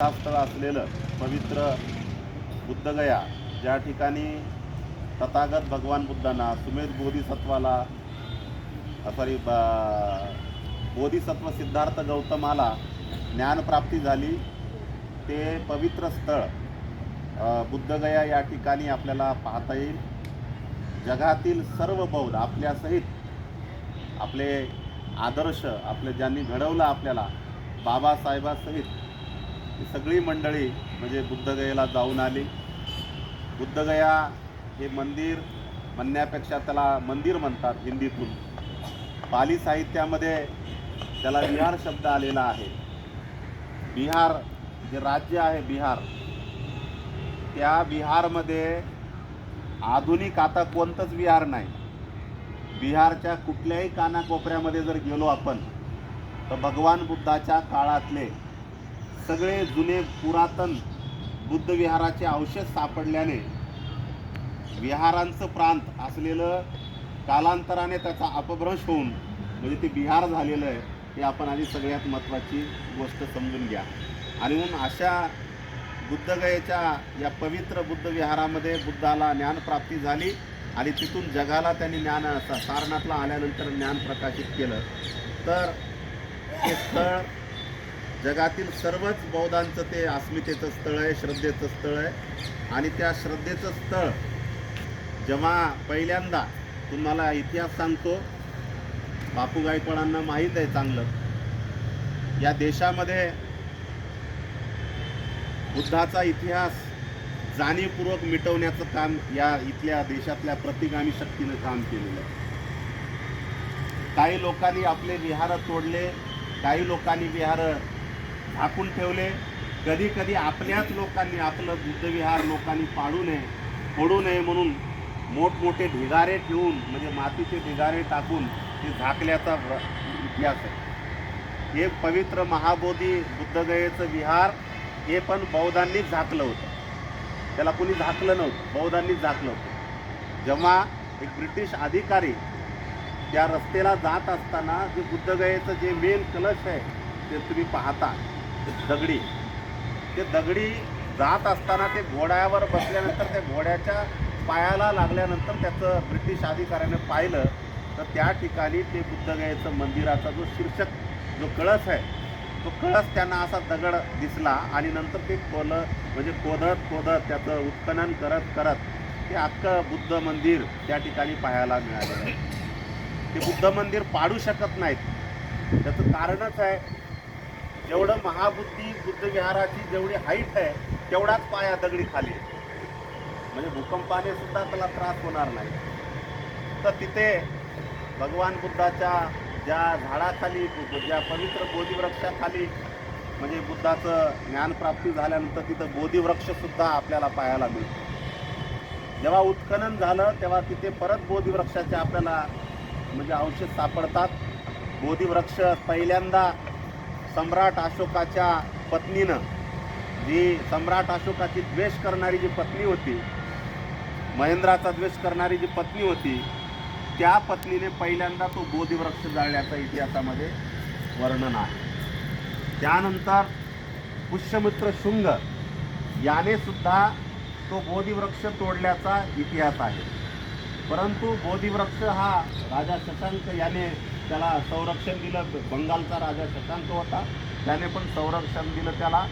स्थळ असलेलं पवित्र बुद्धगया ज्या ठिकाणी तथागत भगवान बुद्धांना सुमेध बोधिसत्वाला सॉरी बोधिसत्व सिद्धार्थ गौतमाला ज्ञानप्राप्ती झाली. ते पवित्र स्थळ बुद्धगया या ठिकाणी आपल्याला पाहता येईल. जगातील सर्व बौद्ध आपल्यासहित आपले आदर्श आपले ज्यांनी घडवलं आपल्याला बाबासाहेबासहित ही सगळी मंडळी म्हणजे बुद्धगयेला जाऊन आली. बुद्धगया हे मंदिर म्हणण्यापेक्षा त्याला मंदिर म्हणतात हिंदीतून. पाली साहित्यामध्ये त्याला विहार शब्द आलेला आहे. बिहार जे राज्य आहे बिहार त्या बिहारमध्ये आधुनिक आता कोणतंच विहार नाही. बिहारच्या कुठल्याही कानाकोपऱ्यामध्ये जर गेलो आपण तर भगवान बुद्धाच्या काळातले सगळे जुने पुरातन बुद्ध विहाराचे अवशेष सापडल्याने विहारांचं प्रांत असलेलं कालांतराने त्याचा अपभ्रंश होऊन म्हणजे ते बिहार झालेलं आहे हे आपण आधी सगळ्यात महत्त्वाची गोष्ट समजून घ्या. आणि म्हणून अशा बुद्धगयेच्या या पवित्र बुद्ध विहारामध्ये बुद्धाला ज्ञानप्राप्ती झाली आणि तिथून जगाला त्यांनी ज्ञान सारनाथला आल्यानंतर ज्ञान प्रकाशित केलं. तर हे स्थळ जगातील सर्वच बौद्धांचं ते अस्मितेचं स्थळ आहे श्रद्धेचं स्थळ आहे. आणि त्या श्रद्धेचं स्थळ जेव्हा पहिल्यांदा तुम्हाला इतिहास सांगतो बापू गायकवाडांना माहीत आहे चांगलं. या देशामध्ये बुद्धाचा इतिहास जाणीवपूर्वक मिटवण्याचं काम या इथल्या देशातल्या प्रतिगामी शक्तीनं काम केलेलं आहे. काही लोकांनी आपले विहार तोडले काही लोकांनी विहार झाकून ठेवले. कधी कधी आपल्याच लोकांनी आपलं बुद्धविहार लोकांनी पाडू नये फोडू नये म्हणून मोठमोठे ढिगारे ठेवून म्हणजे मातीचे ढिगारे टाकून ते झाकल्याचा इतिहास आहे. हे पवित्र महाबोधी बुद्धगयेचं विहार हे पण बौद्धांनीच झाकलं होतं. त्याला कुणी झाकलं नव्हतं बौद्धांनीच झाकलं होतं. जेव्हा एक ब्रिटिश अधिकारी त्या रस्त्याला जात असताना जे बुद्धगयेचं जे मेन कलश आहे ते तुम्ही पाहता. दगडी. ते दगडी जात असताना ते घोड्यावर बसल्यानंतर त्या घोड्याच्या पायाला लागल्यानंतर त्याचं ब्रिटिश अधिकाऱ्यानं पाहिलं. तर त्या ठिकाणी ते बुद्धगयेचं मंदिराचा जो शीर्षक जो कळस आहे तो कळस त्यांना असा दगड दिसला आणि नंतर ते खोल म्हणजे खोदत खोदत त्याचं उत्खनन करत करत ते अख्खं बुद्ध मंदिर त्या ठिकाणी पाहायला मिळालेलं आहे ते बुद्ध मंदिर पाडू शकत नाहीत. त्याचं कारणच आहे जेवढं महाबुद्धी बुद्ध विहाराची जेवढी हाईट आहे तेवढाच पाया दगडी खाली म्हणजे भूकंपाने सुद्धा त्याला त्रास होणार नाही. तर तिथे भगवान बुद्धाच्या ज्या झाडाखाली ज्या पवित्र बोधिवृक्षाखाली म्हणजे बुद्धाचं ज्ञानप्राप्ती झाल्यानंतर तिथं बोधिवृक्षसुद्धा आपल्याला पाहायला मिळतो. जेव्हा उत्खनन झालं तेव्हा तिथे परत बोधिवृक्षाचे आपल्याला म्हणजे अवशेष सापडतात. बोधिवृक्ष पहिल्यांदा सम्राट अशोकाच्या पत्नीनं जी सम्राट अशोकाची द्वेष करणारी जी पत्नी होती महेंद्राचा द्वेष करणारी जी पत्नी होती त्या पत्नीने पहिल्यांदा तो बोधिवृक्ष जाळल्याचा इतिहासामध्ये वर्णन आहे. त्यानंतर पुष्यमित्र शुंग याने सुद्धा तो बोधिवृक्ष तोडल्याचा इतिहास आहे. परंतु बोधिवृक्ष हा राजा शशांक याने त्याला संरक्षण दिलं. बंगालचा राजा शशांक होता. त्याने पण संरक्षण दिलं त्याला.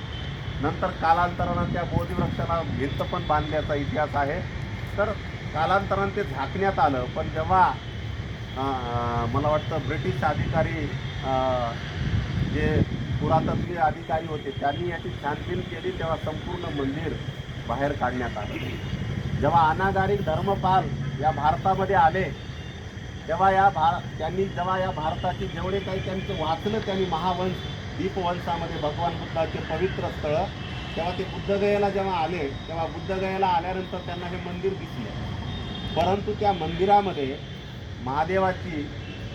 नंतर कालांतरानं त्या बोधवृक्षाला भिंत पण बांधल्याचा इतिहास आहे. तर कालांतरानं ते झाकण्यात आलं. पण जेव्हा मला वाटतं ब्रिटिश अधिकारी जे पुरातत्वीय अधिकारी होते त्यांनी याची छानबीन केली तेव्हा संपूर्ण मंदिर बाहेर काढण्यात आलं. जेव्हा अनागारिक धर्मपाल या भारतामध्ये आले तेव्हा या भार त्यांनी जेव्हा या भारताची जेवढे काही त्यांचं वाचलं त्यांनी महावंश दीपवंशामध्ये भगवान बुद्धाचे पवित्र स्थळं तेव्हा ते बुद्धगयेला जेव्हा आले तेव्हा बुद्धगयेला आल्यानंतर त्यांना हे मंदिर दिसले. परंतु त्या मंदिरामध्ये महादेवाची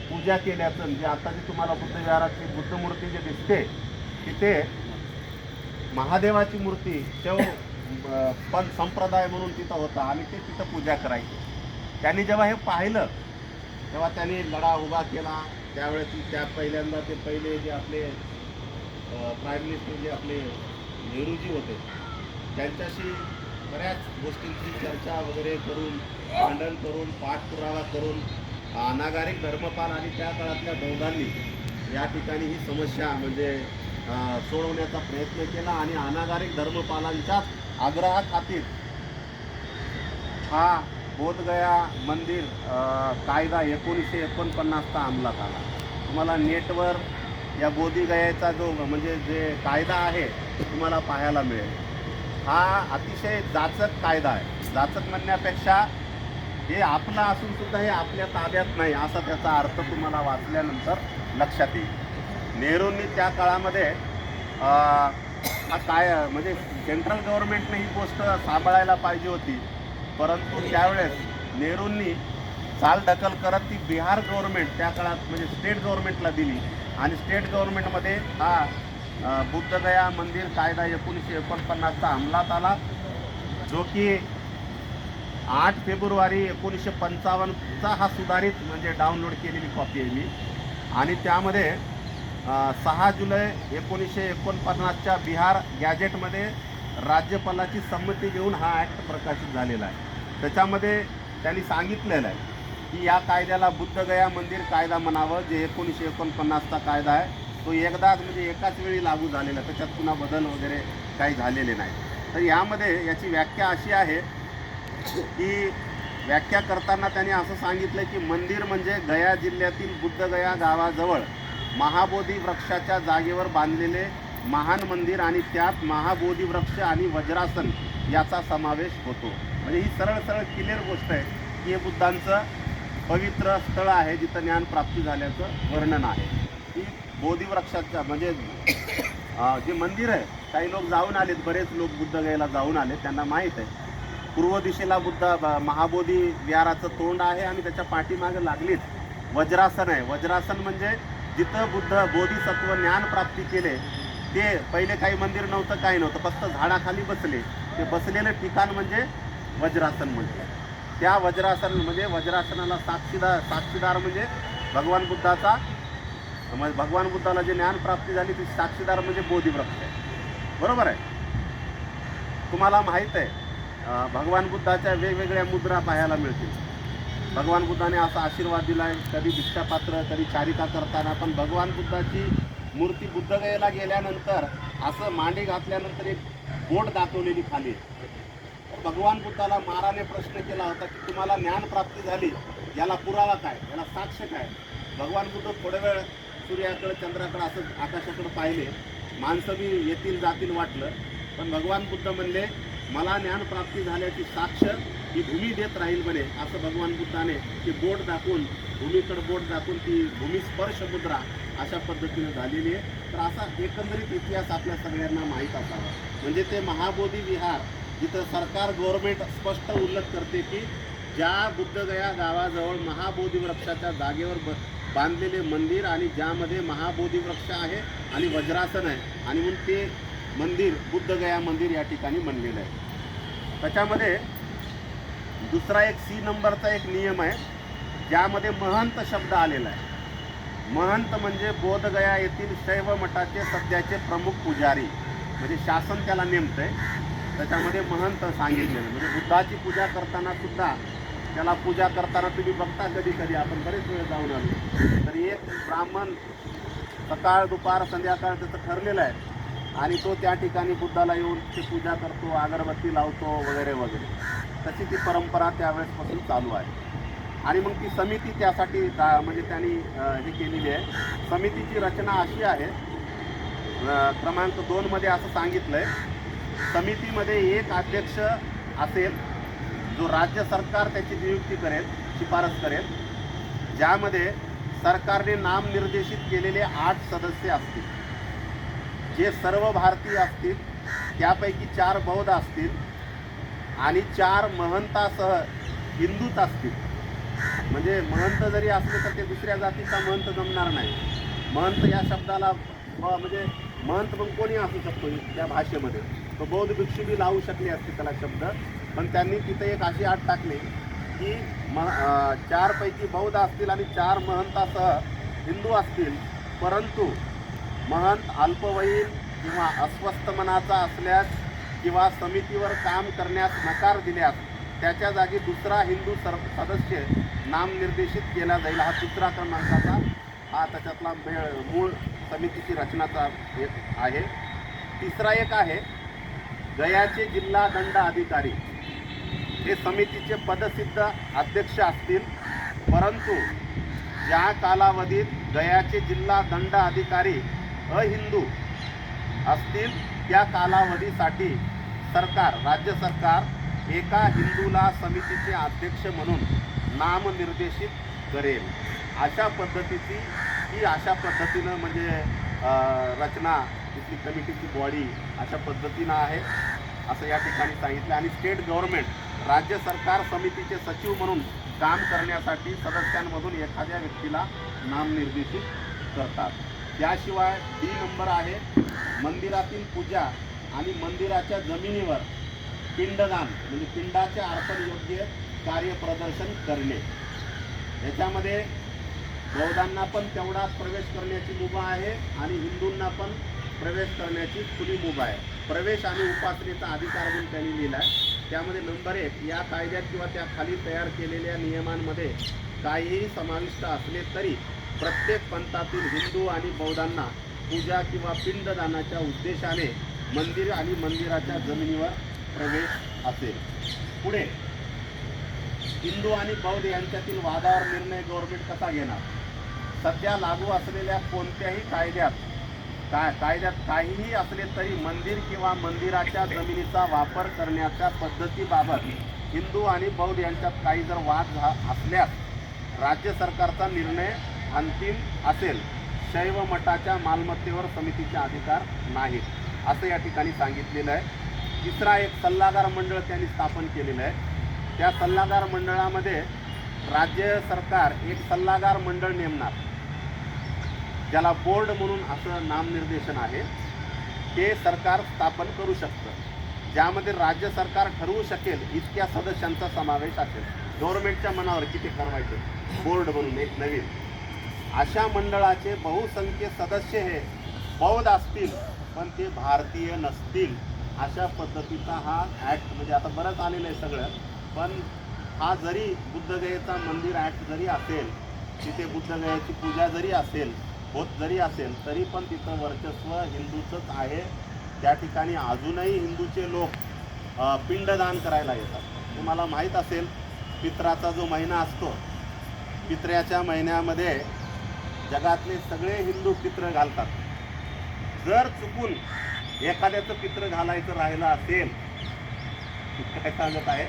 पूजा केल्याचं म्हणजे जे आता जी तुम्हाला बुद्धविहाराची बुद्धमूर्ती बुद्ध मूर्ती जे दिसते तिथे महादेवाची मूर्ती शेव पण संप्रदाय म्हणून तिथं होता आणि ते तिथं पूजा करायची. त्यांनी जेव्हा हे पाहिलं तेव्हा त्यांनी लढा उभा केला. त्यावेळेस त्या पहिल्यांदा ते पहिले जे आपले प्राईम मिनिस्टर जे आपले नेहरूजी होते त्यांच्याशी बऱ्याच गोष्टींची चर्चा वगैरे करून भांडण करून पाठपुरावा करून अनागारिक धर्मपाल आणि त्या काळातल्या बौद्धांनी या ठिकाणी ही समस्या म्हणजे सोडवण्याचा प्रयत्न केला आणि अनागारिक धर्मपालांच्याच आग्रहाखातीर हा बोधगया मंदिर कायदा एकोणीसशे एकोणपन्नासचा अंमलात आला. तुम्हाला नेटवर या बोधीगयाचा जो म्हणजे जे कायदा आहे तुम्हाला पाहायला मिळेल. हा अतिशय जाचक कायदा आहे. जाचक म्हणण्यापेक्षा हे आपलं असून सुद्धा हे आपल्या ताब्यात नाही असा त्याचा अर्थ तुम्हाला वाचल्यानंतर लक्षात येईल. नेहरूंनी त्या काळामध्ये हा काय म्हणजे सेंट्रल गव्हर्नमेंटने ही गोष्ट सांभाळायला पाहिजे होती. परंतु त्यावेळेस नेहरूंनी चालढकल करत ती बिहार गव्हर्नमेंट त्या काळात म्हणजे स्टेट गव्हर्नमेंटला दिली. आणि स्टेट गव्हर्नमेंटमध्ये हा बुद्धदया मंदिर कायदा एकोणीसशे एकोणपन्नासचा अंमलात आला. जो की आठ फेब्रुवारी एकोणीसशे पंचावन्नचा हा सुधारित म्हणजे डाउनलोड केलेली कॉपी आहे मी. आणि त्यामध्ये सहा जुलै एकोणीसशे एकोणपन्नासच्या बिहार गॅजेटमध्ये राज्यपालाची संमती घेऊन हा ॲक्ट प्रकाशित झालेला आहे. त्याच्यामध्ये त्यांनी सांगितलेलं आहे की या कायद्याला बुद्धगया मंदिर कायदा म्हणावं जे एकोणीसशे एकोणपन्नासचा कायदा आहे तो एकदाच म्हणजे एकाच वेळी लागू झालेला आहे. त्याच्यात पुन्हा बदल वगैरे काही झालेले नाही तर यामध्ये याची व्याख्या अशी आहे की व्याख्या करताना त्यांनी असं सांगितलं की मंदिर म्हणजे गया जिल्ह्यातील बुद्धगया गावाजवळ महाबोधी वृक्षाच्या जागेवर बांधलेले महान मंदिर आणि त्यात महाबोधी वृक्ष आणि वज्रासन याचा समावेश होतो म्हणजे ही सरळ सरळ क्लिअर गोष्ट आहे की हे बुद्धांचं पवित्र स्थळ आहे जिथं ज्ञान प्राप्ती झाल्याचं वर्णन आहे. की बोधिवृक्षाच्या म्हणजे जे मंदिर आहे काही लोक जाऊन आलेत बरेच लोक बुद्धगयाला जाऊन आले त्यांना माहीत आहे. पूर्व दिशेला बुद्ध ब- महाबोधी विहाराचं तोंड आहे आणि त्याच्या पाठीमागे लागलीच वज्रासन आहे. वज्रासन म्हणजे जिथं बुद्ध बोधिसत्व ज्ञान प्राप्ती केले ते पहिले काही मंदिर नव्हतं काही नव्हतं फक्त झाडाखाली बसले. ते बसलेलं ठिकाण म्हणजे वज्रासन म्हणजे त्या वज्रासन म्हणजे वज्रासनाला साक्षीदार साक्षीदार म्हणजे भगवान बुद्धाचा म्हणजे भगवान बुद्धाला जे ज्ञान प्राप्ती झाली ती साक्षीदार म्हणजे बोधिवृक्ष आहे. बरोबर आहे? तुम्हाला माहीत आहे भगवान बुद्धाच्या वेगवेगळ्या मुद्रा पाहायला मिळतील. भगवान बुद्धाने असा आशीर्वाद दिला आहे कधी भिक्षापात्र कधी चारिका करताना पण भगवान बुद्धाची मूर्ती बुद्धगयेला गेल्यानंतर असं मांडी घातल्यानंतर एक बोट दाखवलेली खाली आहे. भगवान बुद्धाला माराने प्रश्न केला होता की तुम्हाला ज्ञान प्राप्ती झाली याला पुरावा काय? याला साक्ष काय? भगवान बुद्ध थोडा वेळ सूर्याकडे चंद्राकडे असं आकाशाकडे पाहिले. माणसं बी येतील जातील वाटलं. पण भगवान बुद्ध म्हणले मला ज्ञान प्राप्ती झाल्याची साक्ष ही भूमी देत राहील म्हणे. असं भगवान बुद्धाने ती बोट दाखवून भूमीकडे बोट दाखवून ती भूमी स्पर्श मुद्रा अशा पद्धतीने झालेली आहे. तर असा एकंदरीत इतिहास आपल्या सगळ्यांना माहीत असावा. म्हणजे ते महाबोधी विहार जिथं सरकार गव्हर्नमेंट स्पष्ट उल्लेख करते की ज्या बुद्धगया गावाजवळ महाबोधी वृक्षाच्या जागेवर ब बांधलेले मंदिर आणि ज्यामध्ये महाबोधी वृक्ष आहे आणि वज्रासन आहे आणि म्हणून ते मंदिर बुद्धगया मंदिर या ठिकाणी बनलेलं आहे. त्याच्यामध्ये दुसरा एक सी नंबरचा एक नियम आहे ज्यामध्ये महंत शब्द आलेला आहे. महंत म्हणजे बोधगया येथील शैव मठाचे सध्याचे प्रमुख पुजारी म्हणजे शासन त्याला नेमतं आहे त्याच्यामध्ये महंत सांगितलेलं. म्हणजे बुद्धाची पूजा करताना सुद्धा त्याला पूजा करताना तुम्ही बघता कधी कधी आपण बरेच वेळ जाऊन आलो. तर एक ब्राह्मण सकाळ दुपार संध्याकाळ त्याचं ठरलेलं आहे. आणि तो त्या ठिकाणी बुद्धाला येऊन ते पूजा करतो अगरबत्ती लावतो वगैरे वगैरे. तशी ती परंपरा त्यावेळेसपासून चालू आहे. आणि मग ती समिती त्यासाठी दा- म्हणजे त्यांनी हे केलेली आहे. समितीची रचना अशी आहे. क्रमांक दोनमध्ये असं सांगितलं आहे समितीमध्ये एक अध्यक्ष असेल जो राज्य सरकार त्याची नियुक्ती करेल शिफारस करेल ज्यामध्ये सरकारने नामनिर्देशित केलेले आठ सदस्य असतील. जे सर्व भारतीय असतील त्यापैकी चार बौद्ध असतील आणि चार महंतासह हिंदूच असतील. म्हणजे महंत जरी असले तर ते दुसऱ्या जातीचा महंत जमणार नाही. महंत या शब्दाला म्हणजे महंत मग कोणी असू शकतो त्या भाषेमध्ये? तो बौद्ध बी लावू शकले असते त्याला शब्द. पण त्यांनी तिथे एक अशी आठ टाकली की म चारपैकी बौद्ध असतील आणि चार महंतासह हिंदू असतील. परंतु महंत अल्पवयीन किंवा अस्वस्थ मनाचा असल्यास किंवा समितीवर काम करण्यास नकार दिल्यास त्याच्या जागी दुसरा हिंदू सर सदस्य नामनिर्देशित केला जाईल. हा दुसरा क्रमांकाचा हा त्याच्यातला मेळ मूळ समितीची रचनाचा एक आहे. तिसरा एक आहे गयाचे जिल्हा दंड अधिकारी हे समितीचे पदसिद्ध अध्यक्ष असतील. परंतु ज्या कालावधीत गयाचे जिल्हा दंड अधिकारी अहिंदू असतील त्या कालावधीसाठी सरकार राज्य सरकार एका हिंदूला समितीचे अध्यक्ष म्हणून नामनिर्देशित करेल. अशा पद्धतीची ही अशा पद्धतीनं म्हणजे रचना तिथली कमिटीची बॉडी अशा पद्धतीनं आहे. असं या ठिकाणी सांगितलं. आणि स्टेट गव्हर्नमेंट राज्य सरकार समितीचे सचिव म्हणून काम करण्यासाठी सदस्यांमधून एखाद्या व्यक्तीला नामनिर्देशित करतात. त्याशिवाय डी नंबर आहे मंदिरातील पूजा आणि मंदिराच्या जमिनीवर पिंडदान म्हणजे पिंडाचे अर्पण योग्य कार्यप्रदर्शन करणे. याच्यामध्ये बौद्धांना पण तेवढाच प्रवेश करण्याची मुभा आहे आणि हिंदूंना पण प्रवेश करण्याची खुली मुभा आहे. प्रवेश आणि उपासनेचा अधिकार म्हणून त्यांनी लिहिला आहे त्यामध्ये नंबर एक या कायद्यात किंवा त्या खाली तयार केलेल्या नियमांमध्ये काहीही समाविष्ट असले तरी प्रत्येक पंथातील हिंदू आणि बौद्धांना पूजा किंवा पिंडदानाच्या उद्देशाने मंदिर आणि मंदिराच्या जमिनीवर प्रवेश असेल. पुढे हिंदू आणि बौद्ध यांच्यातील वादावर निर्णय गव्हर्नमेंट कसा घेणार? सध्या लागू असलेल्या कोणत्याही कायद्यात काय कायद्यात काहीही असले तरी मंदिर किंवा मंदिराच्या जमिनीचा वापर करण्याच्या पद्धतीबाबत हिंदू आणि बौद्ध यांच्यात काही जर वाद झा असल्यास राज्य सरकारचा निर्णय अंतिम असेल. शैव मठाच्या मालमत्तेवर समितीचे अधिकार नाहीत असं या ठिकाणी सांगितलेलं आहे. तिसरा एक सल्लागार मंडळ त्यांनी स्थापन केलेलं आहे. त्या सल्लागार मंडळामध्ये राज्य सरकार एक सल्लागार मंडळ नेमणार. ज्याला बोर्ड म्हणून असं नामनिर्देशन आहे ते सरकार स्थापन करू शकतं. ज्यामध्ये राज्य सरकार ठरवू शकेल इतक्या सदस्यांचा समावेश असेल. गव्हर्नमेंटच्या मनावर किती ठरवायचं? बोर्ड म्हणून एक नवीन. अशा मंडळाचे बहुसंख्य सदस्य हे बौद्ध असतील पण ते भारतीय नसतील अशा पद्धतीचा हा ॲक्ट म्हणजे आता बरंच आलेलं आहे सगळं पण हा जरी बुद्धगयेचा मंदिर ॲक्ट जरी असेल तिथे बुद्धगयाची पूजा जरी असेल होत जरी असेल तरी पण तिथं वर्चस्व हिंदूचंच आहे. त्या ठिकाणी अजूनही हिंदूचे लोक पिंडदान करायला येतात. तुम्हाला माहीत असेल पित्राचा जो महिना असतो पित्र्याच्या महिन्यामध्ये जगातले सगळे हिंदू पित्र घालतात. जर चुकून एखाद्याचं पित्र घालायचं राहिलं असेल काय सांगत आहे?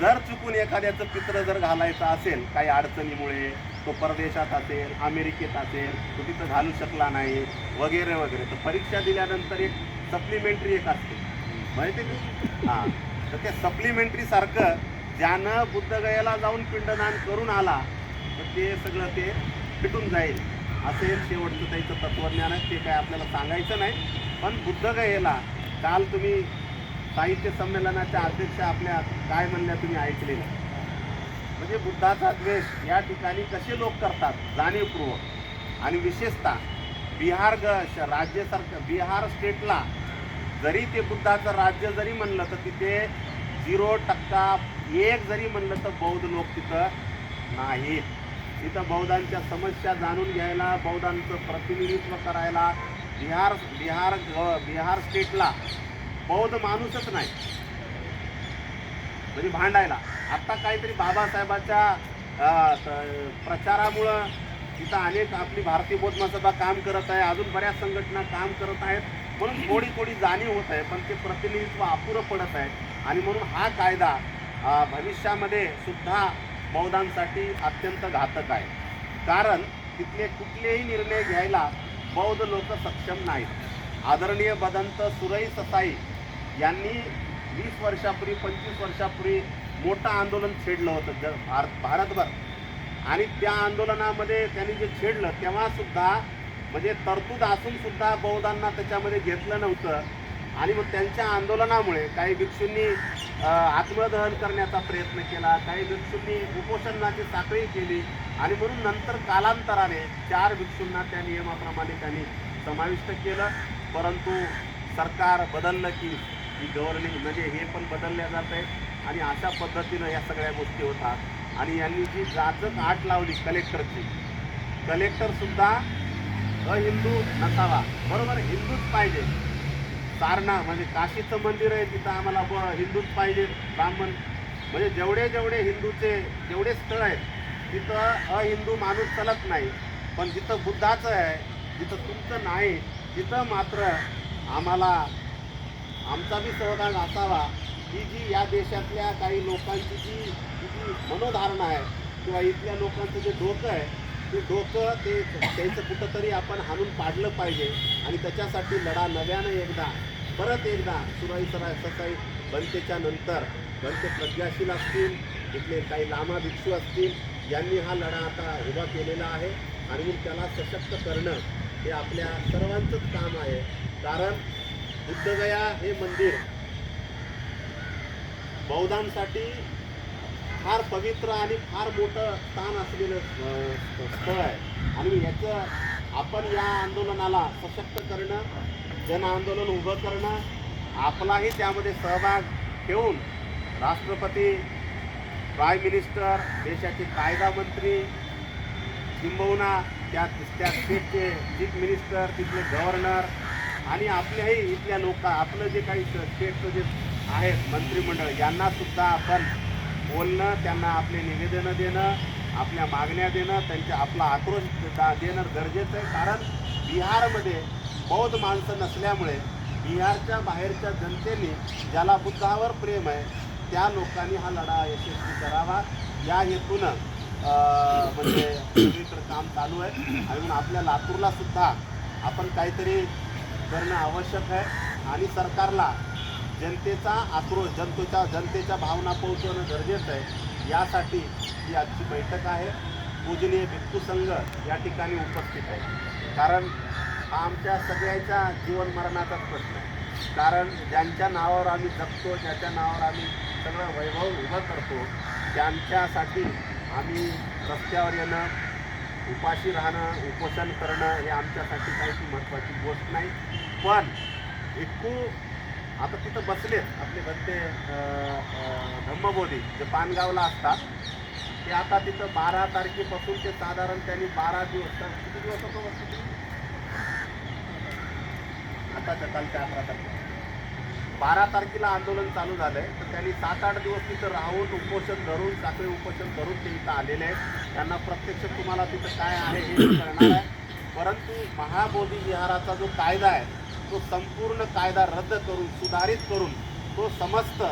जर चुकून एखाद्याचं पित्र जर घालायचं असेल काही अडचणीमुळे तो परदेशात असेल अमेरिकेत असेल तो तिथं घालू शकला नाही वगैरे वगैरे. तर परीक्षा दिल्यानंतर एक सप्लिमेंटरी एक असते. माहिती आहे का? हां. तर ते सप्लिमेंटरीसारखं ज्यानं बुद्धगयाला जाऊन पिंडदान करून आला तर ते सगळं ते फिटून जाईल. असेल शेवटचं त्याचं तत्त्वज्ञान आहे ते काय आपल्याला सांगायचं नाही. पण बुद्धगयेला काल तुम्ही साहित्य संमेलनाच्या अध्यक्ष आपल्या काय म्हणल्या तुम्ही ऐकलेलं? म्हणजे बुद्धाचा द्वेष या ठिकाणी कसे लोक करतात जाणीवपूर्वक. आणि विशेषतः बिहार ग श- राज्य सरकार बिहार स्टेटला जरी ते बुद्धाचं राज्य जरी म्हणलं तर तिथे झिरो टक्का एक जरी म्हणलं तर बौद्ध लोक तिथं नाहीत. तिथं बौद्धांच्या समस्या जाणून घ्यायला बौद्धांचं प्रतिनिधित्व करायला बिहार बिहार बिहार स्टेटला बौद्ध माणूसच नाही. म्हणजे भांडायला. आता काहीतरी बाबासाहेबाच्या प्रचारामुळं तिथं अनेक आपली भारतीय बौद्ध काम करत आहे. अजून बऱ्याच संघटना काम करत आहेत. म्हणून थोडी थोडी जाणीव होत आहे पण ते प्रतिनिधित्व अपुरं पडत आहे. आणि म्हणून हा कायदा भविष्यामध्ये सुद्धा बौद्धांसाठी अत्यंत घातक आहे. कारण तिथले कुठलेही निर्णय घ्यायला बौद्ध लोक सक्षम नाहीत. आदरणीय बदंत सुरई ससाई यांनी वीस वर्षापूर्वी पंचवीस वर्षापूर्वी मोठं आंदोलन छेडलं होतं जर भारत भारतभर. आणि त्या आंदोलनामध्ये त्यांनी जे छेडलं तेव्हासुद्धा म्हणजे तरतूद असूनसुद्धा बौद्धांना त्याच्यामध्ये घेतलं नव्हतं. आणि मग त्यांच्या आंदोलनामुळे काही भिक्षूंनी आत्मदहन करण्याचा प्रयत्न केला काही भिक्षूंनी उपोषणाची साखळी केली. आणि म्हणून नंतर कालांतराने चार भिक्षूंना त्या नियमाप्रमाणे त्यांनी समाविष्ट केलं. परंतु सरकार बदललं की ही गव्हर्निंग म्हणजे हे पण बदलल्या जात आहे आणि अशा पद्धतीनं या सगळ्या गोष्टी होतात. आणि यांनी जी जाचक आट लावली कलेक्टरची कलेक्टरसुद्धा अहिंदू नसावा. बरोबर? हिंदूच पाहिजे. सारणा म्हणजे काशीचं मंदिर आहे तिथं आम्हाला ब हिंदूच पाहिजे. ब्राह्मण म्हणजे जेवढे जेवढे हिंदूचे जेवढे स्थळ आहेत तिथं अहिंदू माणूस चलत नाही. पण जिथं बुद्धाचं आहे जिथं तुमचं नाही तिथं मात्र आम्हाला आमचा बी सहभाग असावा. ही जी या देशातल्या काही लोकांची जी जी मनोधारणा आहे किंवा इथल्या लोकांचं जे डोकं आहे ते डोकं ते त्यांचं कुठंतरी आपण हाणून पाडलं पाहिजे आणि त्याच्यासाठी लढा नव्यानं एकदा परत एकदा सुराई सराय ससाई बनतेच्या नंतर बनते प्रज्ञाशील असतील इथले काही लामा भिक्षू असतील यांनी हा लढा आता उभा केलेला आहे. आणि त्याला सशक्त करणं हे आपल्या सर्वांचंच काम आहे. कारण बुद्धगया हे मंदिर बौद्धांसाठी फार पवित्र आणि फार मोठं स्थान असलेलं स्थळ आहे. आणि याचं आपण या आंदोलनाला सशक्त करणं जन आंदोलन उभं करणं आपलाही त्यामध्ये सहभाग ठेवून राष्ट्रपती प्राईम मिनिस्टर देशाचे कायदा मंत्री किंबहुना त्या त्या स्टेटचे चीफ मिनिस्टर तिथले गव्हर्नर आणि आपल्याही इथल्या लोक आपलं जे काही स्टेटचं जे आहेत मंत्रिमंडळ यांनासुद्धा आपण बोलणं त्यांना आपले निवेदनं देणं आपल्या मागण्या देणं त्यांच्या आपला आक्रोश देणं गरजेचं आहे. कारण बिहारमध्ये बौद्ध माणसं नसल्यामुळे बिहारच्या बाहेरच्या जनतेने ज्याला बुद्धावर प्रेम आहे त्या लोकांनी हा लढा यशस्वी करावा. या हेतूनं म्हणजे काम चालू आहे. आणि आपल्या लातूरला सुद्धा आपण काहीतरी करणं आवश्यक आहे. आणि सरकारला जनतेचा आक्रोश जनतेच्या जनतेच्या भावना पोहोचवणं गरजेचं आहे. यासाठी ही आजची बैठक आहे. पूजनीय भिक्खू संघ या ठिकाणी उपस्थित आहे. कारण हा आमच्या सगळ्याच्या जीवनमरणाचाच प्रश्न आहे. कारण ज्यांच्या नावावर आम्ही जगतो ज्याच्या नावावर आम्ही सगळं वैभव उभं करतो त्यांच्यासाठी आम्ही रस्त्यावर येणं उपाशी राहणं उपोषण करणं हे आमच्यासाठी काही महत्त्वाची गोष्ट नाही. पण एकू आता तिथं बसलेत आपले भत्ते धम्मबोधी जे पानगावला असतात ते आता तिथं बारा तारखेपासून ते साधारण त्यांनी बारा दिवस तर किती दिवस होतो ते? आताच्या कालच्या अकरा तारखेला. बारा तारखेला आंदोलन चालू झालंय तर त्यांनी सात आठ दिवस तिथं राहून उपोषण धरून साखळी उपोषण धरून ते इथं आलेले आहेत. त्यांना प्रत्यक्ष तुम्हाला तिथं काय आहे हे करणार कळणार आहे. परंतु महाबोधी विहाराचा जो कायदा आहे तो संपूर्ण कायदा रद्द करून सुधारित करून तो समस्त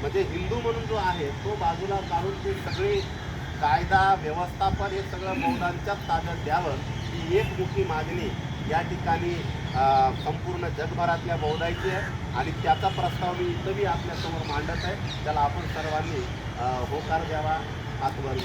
म्हणजे हिंदू म्हणून जो आहे तो बाजूला काढून ते सगळी कायदा व्यवस्थापन हे सगळं बौद्धांच्याच ताब्यात द्यावं ही एकमुखी मागणी या ठिकाणी संपूर्ण जगभरातल्या बौद्धांची आहे. आणि त्याचा प्रस्ताव मी इथं मी आपल्यासमोर मांडत आहे. त्याला आपण सर्वांनी होकार द्यावा हातवर